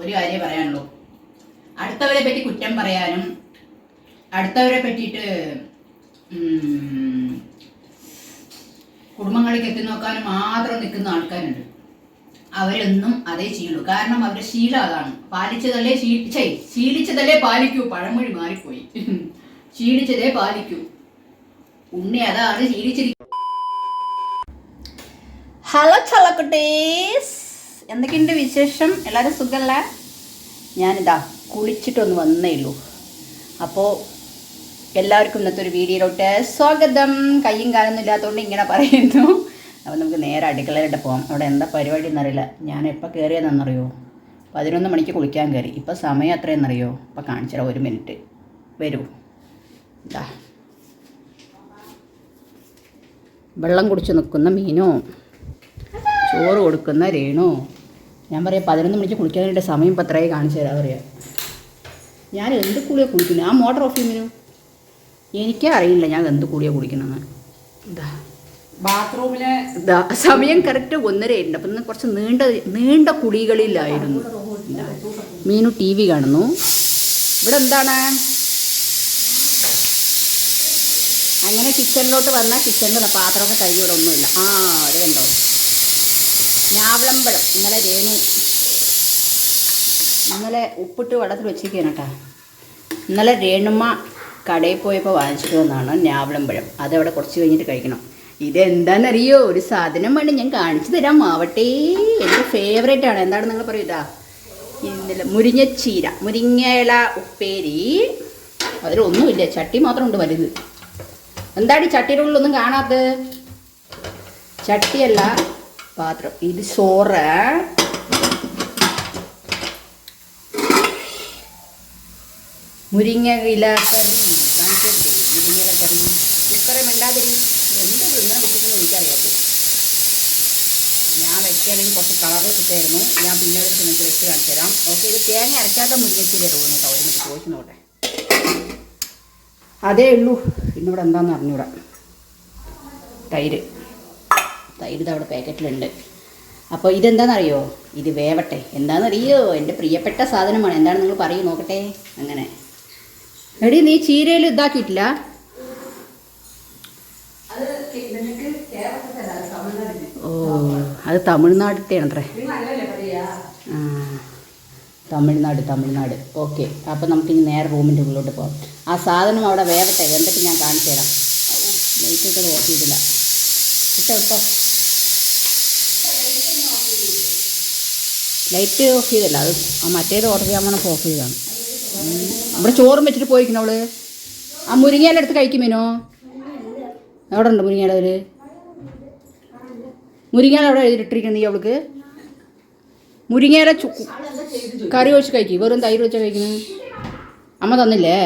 ഒരു കാര്യം പറയാനുള്ളൂ. അടുത്തവരെ പറ്റി കുറ്റം പറയാനും അടുത്തവരെ പറ്റിയിട്ട് കുടുംബങ്ങളിലേക്ക് എത്തി നോക്കാനും മാത്രം നിൽക്കുന്ന ആൾക്കാരുണ്ട്. അവരൊന്നും അതേ ചെയ്യുള്ളൂ. കാരണം അവരുടെ ശീലം അതാണ്. പാലിച്ചതല്ലേ ശീലിച്ചേ ശീലിച്ചതല്ലേ പാലിക്കൂ. പഴമൊഴി മാറിപ്പോയി. ശീലിച്ചതേ പാലിക്കൂ. ഉണ്ണി അതാണ് ശീലിച്ചിരിക്കുന്നത് ഹലോ ചള്ളക്കുട്ടീസ്. എന്തൊക്കെയുണ്ട് വിശേഷം? എല്ലാവരും സുഖമല്ല ഞാനിതാ കുളിച്ചിട്ടൊന്ന് വന്നേ ഉള്ളൂ. അപ്പോൾ എല്ലാവർക്കും ഇന്നത്തെ ഒരു വീഡിയോയിലോട്ട് സ്വാഗതം. കയ്യും കാലൊന്നും ഇല്ലാത്തതുകൊണ്ട് ഇങ്ങനെ പറയുന്നു. അപ്പോൾ നമുക്ക് നേരെ അടുക്കളയിലോട്ട് പോകാം അവിടെ എന്താ പരിപാടി എന്നറിയില്ല. ഞാൻ എപ്പോൾ കയറിയതെന്നറിയോ പതിനൊന്ന് മണിക്ക് കുളിക്കാൻ കയറി. ഇപ്പോൾ സമയം എത്രയെന്നറിയോ ഇപ്പോൾ കാണിച്ചാൽ ഒരു മിനിറ്റ്. വരൂ. ഇതാ. വെള്ളം കുടിച്ച് നിൽക്കുന്ന മീനോ? ചോറ് കൊടുക്കുന്ന രേണു ഞാൻ പറയാം പതിനൊന്ന് മണിക്ക് കുളിക്കാൻ വേണ്ടി സമയം ഇപ്പം എത്രയായി കാണിച്ചു തരാം പറയാം. ഞാൻ എന്ത് കൂടിയാണ് കുളിക്കുന്നത് ആ മോട്ടർ ഓഫ് ചെയ്യുന്നു എനിക്കേ അറിയില്ല ഞാൻ എന്ത് കൂടിയാണ് കുടിക്കണമെന്ന് എന്താ? ബാത്റൂമിലെ ഇതാ സമയം കറക്റ്റ് ഒന്നരയുണ്ട് അപ്പം ഇന്ന് കുറച്ച് നീണ്ട നീണ്ട കുളികളിലായിരുന്നു. ഇതാ. മീനു ടി വി കാണുന്നു. ഇവിടെ എന്താണ്? അങ്ങനെ കിച്ചണിലോട്ട് വന്നാൽ കിച്ചണിൽ പാത്രമൊക്കെ കഴുകി ഇവിടെ ഒന്നുമില്ല. ആ അത് കണ്ടോ ഞാവളമ്പഴം ഇന്നലെ രേണു ഇന്നലെ ഉപ്പിട്ട് വെള്ളത്തിൽ വെച്ചിരിക്കുകയാണ് കേട്ടോ. ഇന്നലെ രേണുമ്മ കടയിൽ പോയപ്പോൾ വാങ്ങിച്ചിട്ട് വന്നതാണ് ഞാവളമ്പഴം അതവിടെ കുറച്ച് കഴിഞ്ഞിട്ട് കഴിക്കണം. ഇതെന്താണെന്നറിയോ ഒരു സാധനം വേണം. ഞാൻ കാണിച്ചു തരാം. മാവട്ടെ എന്റെ ഫേവറേറ്റ് ആണ്. എന്താണ് നിങ്ങൾ പറയൂ ഇതാ? ഇന്നലെ മുരിങ്ങച്ചീര മുരിങ്ങയില ഉപ്പേരി. അതിലൊന്നുമില്ല ചട്ടി മാത്രം ഉണ്ട് വലുത്. എന്താണ് ഈ ചട്ടിയുടെ ഉള്ളിലൊന്നും കാണാത്തത്? ചട്ടിയല്ല. പാത്രം. ഇത് ചോറ്. ഇല കറി കാണിച്ചിട്ടേ മുരിങ്ങയില കറി കുക്കറി മിണ്ടാതിരി എന്ത് ഇങ്ങനെ വെച്ചിട്ടെന്ന് എനിക്കറിയാം ഞാൻ വെക്കുകയാണെങ്കിൽ കുറച്ച് കളർ കിട്ടായിരുന്നു ഞാൻ പിന്നെ ഒരു നിങ്ങൾക്ക് വെച്ച് കാണിച്ചു തരാം. ഓക്കെ ഇത് തേങ്ങ അരക്കാത്ത മുരിങ്ങച്ചീര തോന്നുന്നു കേട്ടോ. ഒരു മിനിറ്റ് ചോദിച്ചു നോട്ടെ അതേ ഉള്ളൂ. പിന്നെ ഇവിടെ എന്താണെന്ന് അറിഞ്ഞൂടാ. തൈര്. ഇത് അവിടെ പാക്കറ്റിലുണ്ട്. അപ്പോൾ ഇതെന്താണെന്നറിയോ ഇത് വേവട്ടെ. എന്താണെന്നറിയോ എന്റെ പ്രിയപ്പെട്ട സാധനമാണ്. എന്താണ് നിങ്ങൾ പറയൂ നോക്കട്ടെ. അങ്ങനെ. എടി നീ ചീരയിൽ ഇതാക്കിയിട്ടില്ല? ഓ അത് തമിഴ്നാട്ടിലാണ് ആ, തമിഴ്നാട് തമിഴ്നാട്. ഓക്കെ. അപ്പം നമുക്കിനി നേരെ റൂമിന്റെ ഉള്ളിലോട്ട് പോകാം ആ സാധനം അവിടെ വേവട്ടെ. എന്നിട്ട് ഞാൻ കാണിച്ചു തരാം ലൈറ്റ് ഇട്ടത് ഓഫ് ചെയ്തില്ല. ഇട്ടോ ഇട്ടോ ലൈറ്റ് ഓഫ് ചെയ്തല്ല അത് മറ്റേത് ഓർഡർ ചെയ്യാൻ വേണം ഓഫ് ചെയ്താണ്. ഇവിടെ ചോറും വെച്ചിട്ട് പോയിക്കണോ അവൾ? ആ മുരിങ്ങയില എടുത്ത് കഴിക്കുമേനോ എവിടെ ഉണ്ട് മുരിങ്ങയില അതിൽ മുരിങ്ങയില എവിടെ എഴുതിയിട്ടിരിക്കുന്നത് നീ അവൾക്ക്? മുരിങ്ങയില കറി വെച്ച് കഴിക്കും. വെറും തൈര് വെച്ചാൽ കഴിക്കുന്നത് അമ്മ തന്നില്ലേ?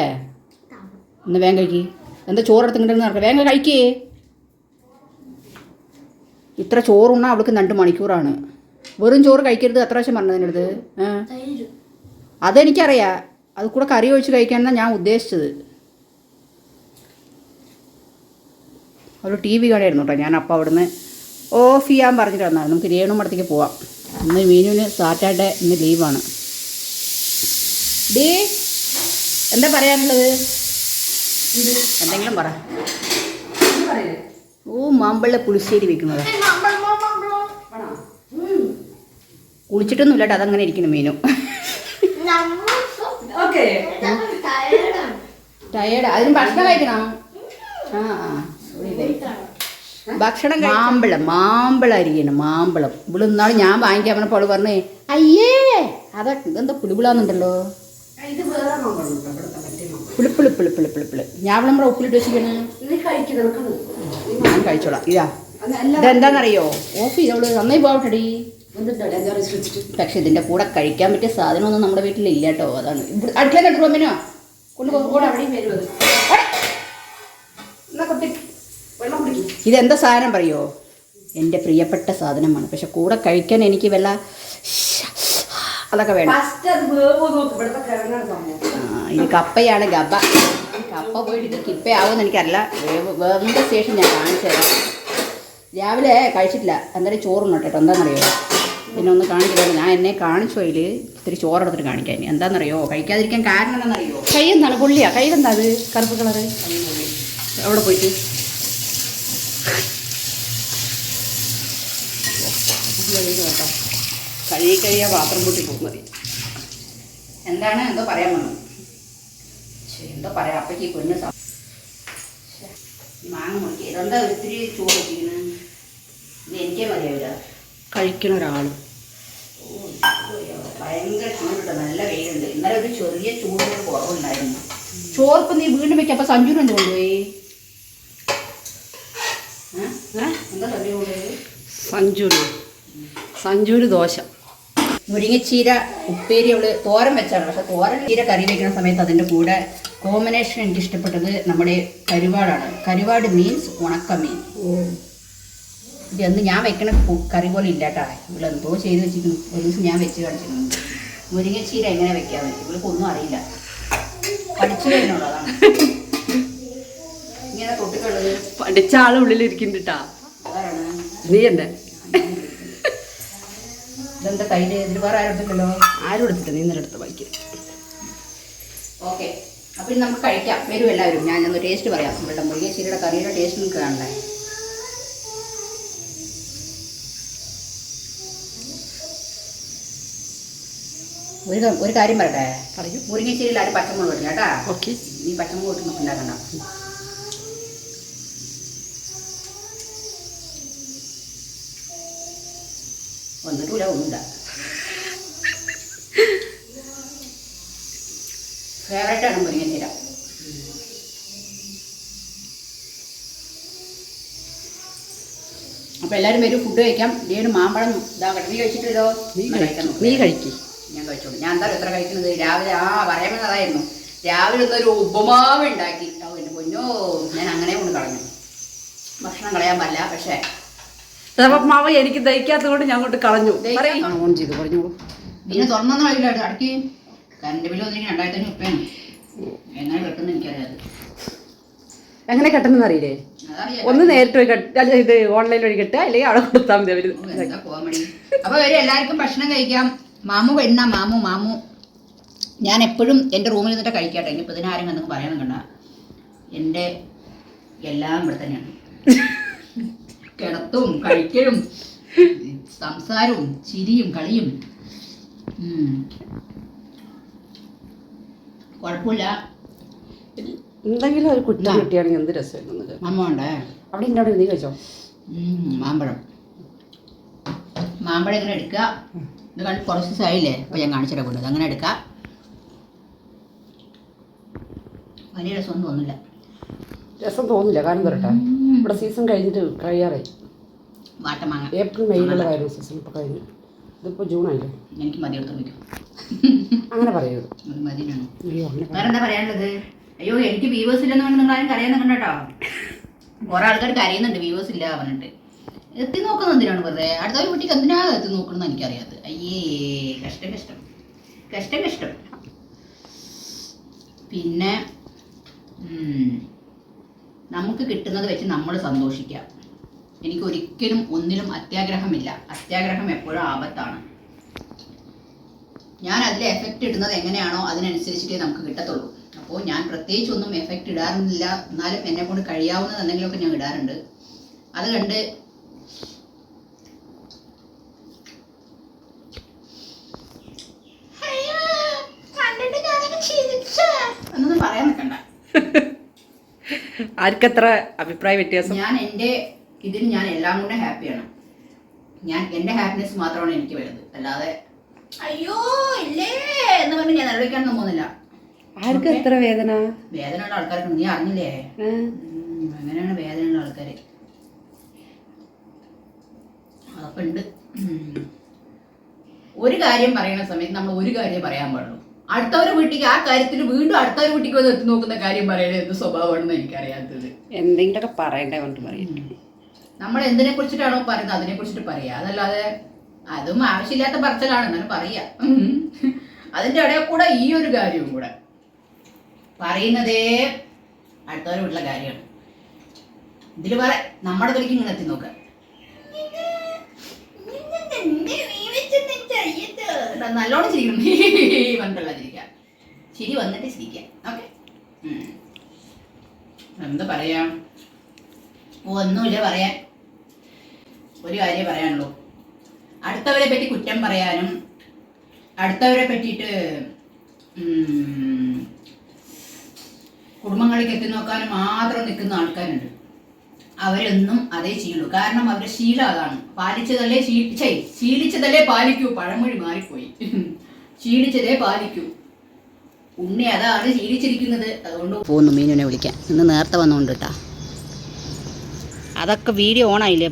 ഒന്ന് വേഗം കഴിക്കി. എന്താ ചോറെടുത്ത് ഇങ്ങോട്ട് നടക്കുക വേഗം കഴിക്കേ. ഇത്ര ചോറുണ്ണാൽ അവൾക്ക് രണ്ട് മണിക്കൂറാണ്. വെറും ചോറ് കഴിക്കരുത് എത്ര പ്രാവശ്യം പറഞ്ഞതിനടുത്ത് അതെനിക്കറിയാം. അത് കൂടെ കറി ഒഴിച്ച് കഴിക്കാനാണ് ഞാൻ ഉദ്ദേശിച്ചത്. ഒരു ടി വി കടയായിരുന്നു കേട്ടോ ഞാൻ അപ്പോൾ അവിടുന്ന് ഓഫ് ചെയ്യാൻ പറഞ്ഞിട്ട് വന്നാൽ നമുക്ക് രേണു മടത്തേക്ക് പോവാം. ഇന്ന് മീനുവിന് സാറ്റർഡേ ഇന്ന് ലീവാണ്. ഡേ എന്താ പറയാനുള്ളത്? എന്തെങ്കിലും പറ. ഓ മാമ്പള്ള പുളിശ്ശേരി വെക്കുന്നത്. കുളിച്ചിട്ടൊന്നും ഇല്ലാട്ടോ അതങ്ങനെ ഇരിക്കുന്നു മീനു. ഓക്കെ. ടയേർഡ് അതിന് ഭക്ഷണം കഴിക്കണം? ആ. ഭക്ഷണം മാമ്പഴം മാമ്പഴം അരിയണം മാമ്പഴം. ഇവിടെ ഇന്നാൾ ഞാൻ വാങ്ങിക്കാൻ പറഞ്ഞപ്പോൾ അവൾ പറഞ്ഞേ അയ്യേ! അത് ഇതെന്താ പുളിപിളാന്നുണ്ടല്ലോ? ഇത് വേറെ പുളി പുളി പുളി മറ്റേ മാമ്പഴം. പുളിപ്പിളി പുളിപ്പിളി പുളിപ്പിളി ഞാൻ നമ്മുടെ ഉപ്പിലിട്ട് വെച്ചിരിക്കണേ. ഞാൻ കഴിച്ചോളാം. ഇതാ. ഇതെന്താണെന്നറിയോ ഓഫ് ചെയ്തവൾ നന്നായി പോകട്ടെടി പക്ഷെ ഇതിന്റെ കൂടെ കഴിക്കാൻ പറ്റിയ സാധനമൊന്നും നമ്മുടെ വീട്ടിൽ ഇല്ല കേട്ടോ. അതാണ്. അടുക്കള കണ്ടു കുട്ടി ഇതെന്താ സാധനം പറയോ? എന്റെ പ്രിയപ്പെട്ട സാധനമാണ്. പക്ഷെ കൂടെ കഴിക്കാൻ എനിക്ക് വല്ല അതൊക്കെ വേണം. ഇത് കപ്പയാണ് ഗബ. കപ്പ പോയിട്ട് ഇത് കിപ്പയാവുമെന്ന് എനിക്കറിയില്ല. വേറെ വേവിന്റെ ശേഷം ഞാൻ കാണിച്ചു തരാം. രാവിലെ കഴിച്ചിട്ടില്ല. എന്തായാലും ചോറുണ്ട് കേട്ടോ. എന്താണെന്നറിയോ? പിന്നെ ഒന്ന് കാണിക്കില്ല ഞാൻ എന്നെ കാണിച്ചു അതിൽ ഇത്തിരി ചോറെടുത്തിട്ട് കാണിക്കാൻ എന്താണെന്നറിയോ കഴിക്കാതിരിക്കാൻ കാരണം എന്താണെന്നറിയോ കൈ എന്താണ് പുള്ളിയാ? കയ്യിലെന്താ അത് കറുപ്പ് കളറ്? എവിടെ പോയിട്ട്? കേട്ടോ കഴുകി കഴിയാ പാത്രം പൊട്ടി മതി. എന്താണ്? എന്തോ പറയാൻ വന്നു. എന്തോ പറയാം. അപ്പയ്ക്ക് ഈ മാങ്ങ മുറിക്കുക ഇതെന്താ ഒത്തിരി ചോറ് വെച്ചിരിക്കുന്നത് ഇത് എനിക്കേ മതിയാവില്ല കഴിക്കണ ഭയങ്കര ചൂടുണ്ട് നല്ല വെയിലുണ്ട്. ഇന്നലെ ഒരു ചെറിയ ചൂടിന് കുറവുണ്ടായിരുന്നു. ചോർപ്പ് നീ വീണ്ടും വെക്കാം അപ്പൊ സഞ്ജുവിന് എന്ത് കൊണ്ടുപോയി? എന്താ സഞ്ജു കൊണ്ടുപോയി സഞ്ജുന് സഞ്ജുന് ദോശ. മുരിങ്ങച്ചീര ഉപ്പേരി അവൾ തോരൻ വെച്ചാണ്. പക്ഷെ തോരൻ ചീര കറി വെക്കുന്ന സമയത്ത് അതിന്റെ കൂടെ കോമ്പിനേഷൻ എനിക്ക് ഇഷ്ടപ്പെട്ടത് നമ്മുടെ കരുവാടാണ്. കരുവാട് മീൻസ് ഉണക്കമീൻ ഇത് എന്ന് ഞാൻ വെക്കണ കറി പോലെ ഇല്ലാട്ടാ. ഇവിടെ എന്തോ ചെയ്ത് വെച്ചിരിക്കുന്നു. ഒരു ദിവസം ഞാൻ വെച്ച് കാണിച്ചിരുന്നു മുരിങ്ങച്ചീര എങ്ങനെ വെക്കാന്ന് ഇവൾക്ക് ഒന്നും അറിയില്ല. പഠിച്ചു കഴിഞ്ഞുള്ളതാണ് അതാണ്. ഇങ്ങനെ തൊട്ടിക്കുള്ളത് പഠിച്ച ആൾ ഉള്ളിലിരിക്കുന്നുണ്ടാ നീ എന്നെ ഇതെന്താ കയ്യിൽ ഇതിൽ വേറെ ആരും എടുത്തില്ലല്ലോ ആരും എടുത്തിട്ട് നീ ഇന്നലെ എടുത്ത ബൈക്ക് ഓക്കെ. അപ്പം നമുക്ക് കഴിക്കാം. വരും എല്ലാവരും. ഒന്ന് ടേസ്റ്റ് പറയാം. നമ്മളുടെ മുരിങ്ങച്ചീരയുടെ കറിയുടെ ടേസ്റ്റ് നിങ്ങൾക്ക് കാണണ്ടേ ഒരു ഒരു കാര്യം പറയട്ടെ? പറയൂ. മുരിങ്ങച്ചീരയിൽ ആരും പച്ചമുളക് ഇടില്ല കേട്ടാ? ഓക്കെ. നീ പച്ചമുളക് ഇട്ട് ഉണ്ടാക്കണ്ട വന്നിട്ടില്ല ഒന്നുമില്ല. ഫേവറേറ്റാണ് മുരിങ്ങശ്ശേര. അപ്പൊ എല്ലാവരും വരും ഫുഡ് കഴിക്കാം. ഇതേന് മാമ്പഴം ഇതാകട്ടെ. നീ കഴിച്ചിട്ടില്ലോ നീ എന്നാ കഴിക്കാൻ കഴിക്കി നോക്ക്. നീ കഴിക്കി. ഞാൻ കഴിച്ചോളൂ. ഞാൻ എന്താ എത്ര കഴിക്കുന്നത്? രാവിലെ ആ പറയാൻ അതായിരുന്നു. രാവിലെ ഇന്നൊരു ഉപമാവ് ഉണ്ടാക്കി ഓ എന്റെ പൊന്നോ ഞാൻ അങ്ങനെ കൊണ്ട് കളഞ്ഞു. ഭക്ഷണം കളയാൻ പറ്റില്ല പക്ഷേ. മാവ എനിക്ക് ദഹിക്കാത്തത് കൊണ്ട് ഞാൻ കൊണ്ട് കളഞ്ഞു. ഓൺ ചെയ്തു പറഞ്ഞോളൂ പിന്നെ തുറന്നൊന്നും കഴിയില്ല അടക്കി. കറണ്ട് ബില്ല് വന്നിട്ട് രണ്ടായിരത്തി അഞ്ഞൂറ് ഉപ്പയാണ് എങ്ങനെ കിട്ടുന്ന എനിക്കറിയാതെ എങ്ങനെ കെട്ടണമെന്ന് അറിയില്ലേ? ഒന്ന് നേരിട്ട് പോയി കെട്ട അല്ല ഇത് ഓൺലൈൻ വഴി കെട്ടുക അല്ലെങ്കിൽ അവിടെ കൊടുത്താൽ മതി അവർ അപ്പൊ വരും എല്ലാവർക്കും ഭക്ഷണം കഴിക്കാം. മാമു വരുന്ന മാമു മാമു. ഞാൻ എപ്പോഴും എന്റെ റൂമിൽ നിന്നിട്ട് കഴിക്കാട്ടെ. ഇനിയിപ്പോൾ ഇതിനാരും എന്തെങ്കിലും പറയണം കണ്ട. എന്റെ എല്ലാം ഇവിടെ തന്നെയാണ്. കിടത്തും കഴിക്കലും സംസാരവും ചിരിയും കളിയും. കുഴപ്പമില്ല. എന്തെങ്കിലും ഒരു ആ. കിട്ടിയാണെങ്കിൽ എന്ത് രസമായിരുന്നു അമ്മ ഉണ്ടേ അവിടെ എന്റെ അവിടെ നീ കഴിച്ചോ? മാമ്പഴം. മാമ്പഴം ഇങ്ങനെ എടുക്കുക? ഇത് കണ്ട് കുറച്ച് ദിവസമായില്ലേ? അപ്പോൾ ഞാൻ കാണിച്ചിട്ട് കൊണ്ടത് അങ്ങനെ എടുക്കാം. വലിയ രസമൊന്നും തോന്നില്ല. രസം തോന്നില്ല. കാരണം തരട്ടെ ഇവിടെ സീസൺ കഴിഞ്ഞിട്ട് കഴിയാറായി. വാട്ടമാങ്ങ ഏപ്രിൽ മെയ്യിലുള്ള കാര്യം സീസൺ ഇപ്പോൾ കഴിഞ്ഞു. ഇതിപ്പോൾ ജൂൺ ആയില്ലേ എനിക്ക് മതി എടുത്ത് വയ്ക്കും അങ്ങനെ പറയരുത് മതിയാണ് അയ്യോ വേറെ എന്താ പറയാനുള്ളത്? അയ്യോ എനിക്ക് വ്യൂവേഴ്സ് ഇല്ലെന്ന് പറഞ്ഞ് നിങ്ങൾ ആരും കരയുന്ന കണ്ടോ? കുറേ ആൾക്കാർ കരയുന്നുണ്ട് വ്യൂവേഴ്സ് ഇല്ല പറഞ്ഞിട്ട്. എത്തി നോക്കുന്ന എന്തിനാണ് വെറുതെ? അടുത്ത ഒരു കുട്ടിക്ക് എന്തിനാ എത്തി നോക്കണമെന്ന് എനിക്കറിയാത്ത. അയ്യേ കഷ്ടം കഷ്ടം. കഷ്ടം കഷ്ടം. പിന്നെ നമുക്ക് കിട്ടുന്നത് വെച്ച് നമ്മൾ സന്തോഷിക്കാം. എനിക്ക് ഒരിക്കലും ഒന്നിലും അത്യാഗ്രഹമില്ല. അത്യാഗ്രഹം എപ്പോഴും ആപത്താണ്. ഞാൻ അതിൽ എഫക്റ്റ് ഇടുന്നത് എങ്ങനെയാണോ അതിനനുസരിച്ചിട്ടേ നമുക്ക് കിട്ടത്തുള്ളൂ. അപ്പോൾ ഞാൻ പ്രത്യേകിച്ച് ഒന്നും എഫക്റ്റ് ഇടാറുന്നില്ല. എന്നാലും എന്നെ കൊണ്ട് കഴിയാവുന്നത് എന്തെങ്കിലുമൊക്കെ ഞാൻ ഇടാറുണ്ട്. അത് കണ്ട് ആർക്കത്ര അഭിപ്രായ വ്യത്യാസം? ഞാൻ എന്റെ ഇതിൽ ഞാൻ എല്ലാം കൊണ്ടും ഹാപ്പിയാണ്. ഞാൻ എന്റെ ഹാപ്പിനെസ് മാത്രമാണ് എനിക്ക് വരുന്നത് അല്ലാതെ അയ്യോ ഇല്ലേ എന്ന് പറഞ്ഞ് ഞാൻ നിലവിളിക്കാനൊന്നും പോകുന്നില്ല. ആർക്ക് എത്ര വേദന? വേദനയുള്ള ആൾക്കാർക്ക് നീ അറിഞ്ഞില്ലേ? അങ്ങനെയാണ് വേദനയുള്ള ആൾക്കാർ അതൊക്കെ ഉണ്ട്. ഒരു കാര്യം പറയുന്ന സമയത്ത് നമ്മൾ ഒരു കാര്യം പറയാൻ പാടുള്ളൂ. അടുത്തവരുടെ വീട്ടിലേക്ക് ആ കാര്യത്തിൽ വീണ്ടും അടുത്തവരെ വീട്ടിലേക്ക് വന്ന് എത്തി നോക്കുന്ന കാര്യം പറയുന്നത് എന്ത് സ്വഭാവമാണെന്ന് എനിക്കറിയാത്തത്. എന്തെങ്കിലുമൊക്കെ പറയണ്ടേ കൊണ്ട് പറയും. നമ്മൾ എന്തിനെ കുറിച്ചിട്ടാണോ പറയുന്നത് അതിനെ കുറിച്ചിട്ട് പറയാ. അതല്ലാതെ അതും ആവശ്യമില്ലാത്ത പറച്ചിലാണ്. എന്നാലും പറയാ. അതിന്റെ ഇടയിൽ കൂടെ ഈ ഒരു കാര്യവും കൂടെ. പറയുന്നതേ അടുത്തവരെ വീട്ടിലെ കാര്യമാണ്. ഇതിൽ പറ നമ്മുടെ വിളിക്ക് ഇങ്ങനെ എത്തി നോക്ക. നല്ലോണം ചിരിക്കണം. പണ്ടുള്ള ചിരിക്കാം ചിരി വന്നിട്ട് ചിരിക്കാം. ഓക്കെ. എന്താ പറയാ? ഒന്നുമില്ല പറയാൻ. ഒരു കാര്യം പറയാനുള്ളൂ. അടുത്തവരെ പറ്റി കുറ്റം പറയാനും അടുത്തവരെ പറ്റിയിട്ട് കുടുംബങ്ങളിലേക്ക് എത്തി നോക്കാനും മാത്രം നിൽക്കുന്ന ആൾക്കാരുണ്ട്. അവരൊന്നും അതേ ചെയ്യുള്ളൂ. കാരണം അവരുടെ ശീലം അതാണ്. പാലിച്ചതല്ലേ ശീലിച്ചതല്ലേ പാലിക്കൂ. പഴമൊഴി മാറിപ്പോയി. ശീലിച്ചതേ പാലിക്കൂ. ഉണ്ണി അതാണ് ശീലിച്ചിരിക്കുന്നത്. അതുകൊണ്ട് പോകുന്നു മീനുനെ വിളിക്കാൻ ഇന്ന് നേരത്തെ വന്നുകൊണ്ട് കേട്ടാ അതൊക്കെ വീഡിയോ ഓണായില്ലേ